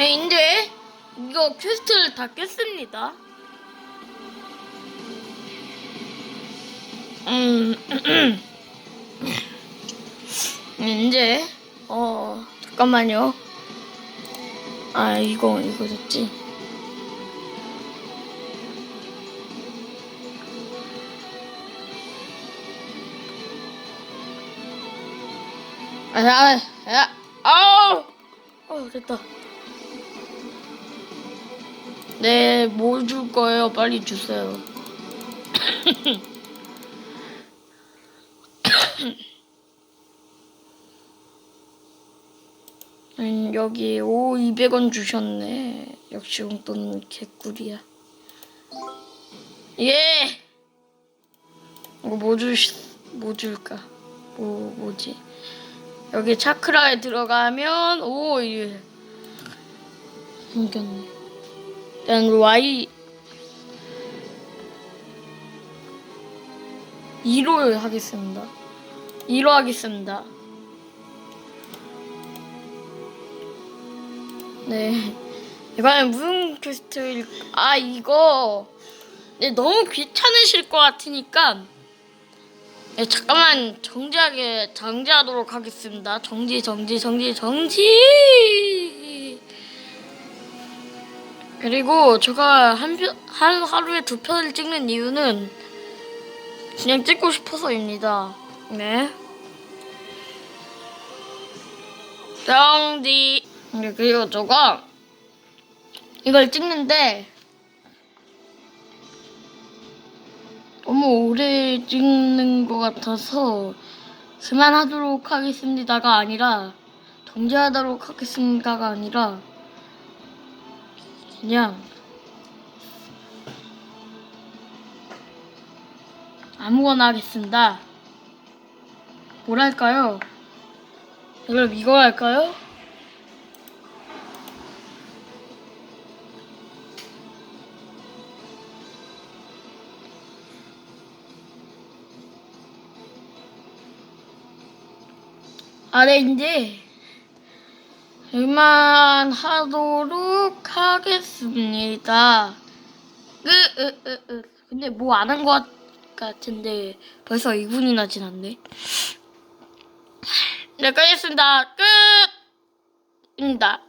네, 이제 이거 퀘스트를 다 깼습니다. 음, 이제 어 잠깐만요. 아 이거 이거 됐지. 아, 아, 아, 아우, 어 됐다. 네, 뭐줄 거예요? 빨리 주세요. 음, 여기 오 200원 주셨네. 역시 용돈은 개꿀이야. 예. 이거 뭐 줄, 뭐 줄까? 뭐 뭐지? 여기 차크라에 들어가면 오 예. 생겼네. 일단 Y 2로 하겠습니다. 2로 하겠습니다. 네. 이번엔 무슨 퀘스트일, 아, 이거. 네, 너무 귀찮으실 것 같으니까. 네, 잠깐만, 정지하게, 정지하도록 하겠습니다. 정지, 정지, 정지, 정지! 그리고 제가 한, 편, 한 하루에 두 편을 찍는 이유는 그냥 찍고 싶어서입니다. 네. 정지. 네, 그리고 제가 이걸 찍는데 너무 오래 찍는 것 같아서 그만하도록 하겠습니다가 아니라 정지하도록 하겠습니다가 아니라 그냥 아무거나 하겠습니다. 뭘 할까요? 그럼 이거 할까요? 아, 네, 이제 이만 하도록 하겠습니다. 으, 으, 으, 으. 근데 뭐 안 한 것 같은데 벌써 2분이나 지났네. 네, 끝겠습니다. 끝! 입니다.